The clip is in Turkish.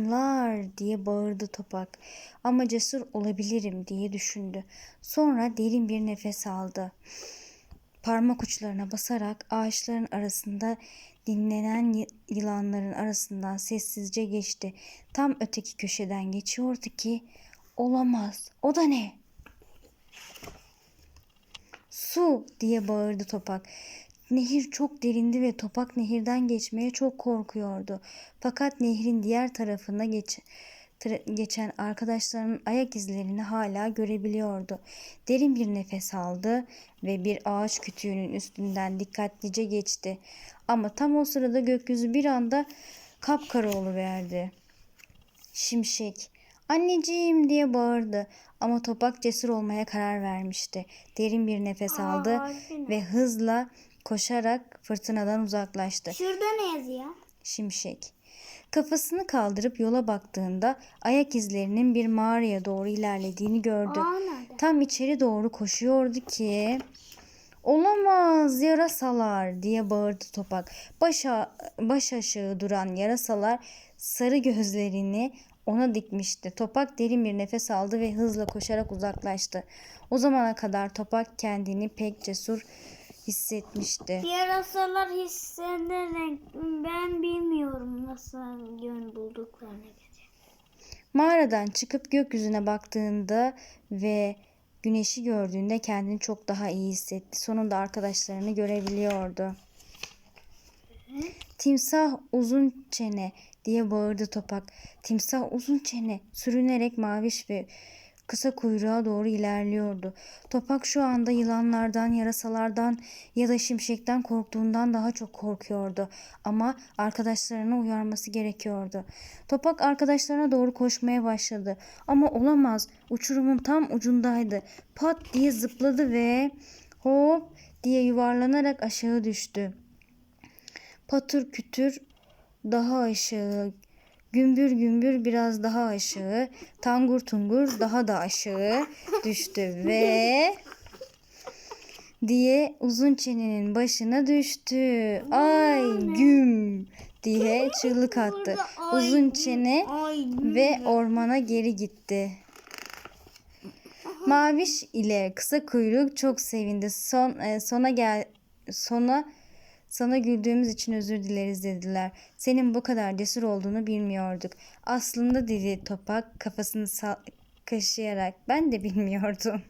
Lar diye bağırdı Topak. Ama cesur olabilirim diye düşündü. Sonra derin bir nefes aldı. Parmak uçlarına basarak ağaçların arasında dinlenen yılanların arasından sessizce geçti. Tam öteki köşeden geçiyordu ki olamaz. O da ne? Su diye bağırdı Topak. Nehir çok derindi ve Topak nehirden geçmeye çok korkuyordu. Fakat nehrin diğer tarafında geç, geçen arkadaşlarının ayak izlerini hala görebiliyordu. Derin bir nefes aldı ve bir ağaç kütüğünün üstünden dikkatlice geçti. Ama tam o sırada gökyüzü bir anda kapkara oluverdi. Şimşek. Anneciğim diye bağırdı ama Topak cesur olmaya karar vermişti. Derin bir nefes aldı harfi ne? ve hızla koşarak fırtınadan uzaklaştı. Şurada ne yazıyor? Şimşek. Kafasını kaldırıp yola baktığında ayak izlerinin bir mağaraya doğru ilerlediğini gördü. Aa nerede? Tam içeri doğru koşuyordu ki Olamaz yarasalar diye bağırdı Topak. Baş, a- baş aşağı duran yarasalar sarı gözlerini ona dikmişti. Topak derin bir nefes aldı ve hızla koşarak uzaklaştı. O zamana kadar Topak kendini pek cesur hissetmişti. Yarasalar hissederek ben bilmiyorum nasıl yön bulduklarını. Mağaradan çıkıp gökyüzüne baktığında ve güneşi gördüğünde kendini çok daha iyi hissetti. Sonunda arkadaşlarını görebiliyordu. Timsah uzun çene diye bağırdı Topak. Timsah uzun çene sürünerek maviş ve kısa kuyruğa doğru ilerliyordu. Topak şu anda yılanlardan, yarasalardan ya da şimşekten korktuğundan daha çok korkuyordu. Ama arkadaşlarını uyarması gerekiyordu. Topak arkadaşlarına doğru koşmaya başladı. Ama olamaz. Uçurumun tam ucundaydı. Pat diye zıpladı ve hop diye yuvarlanarak aşağı düştü. Patır kütür daha aşağı, gümbür gümbür biraz daha aşağı, tangur tungur daha da aşağı düştü ve diye uzun çenenin başına düştü. Ay güm diye çığlık attı. Uzun çene ve ormana geri gitti. Maviş ile kısa kuyruk çok sevindi. Son e, sona gel sona sana güldüğümüz için özür dileriz dediler. Senin bu kadar cesur olduğunu bilmiyorduk. Aslında dedi Topak kafasını kaşıyarak ben de bilmiyordum.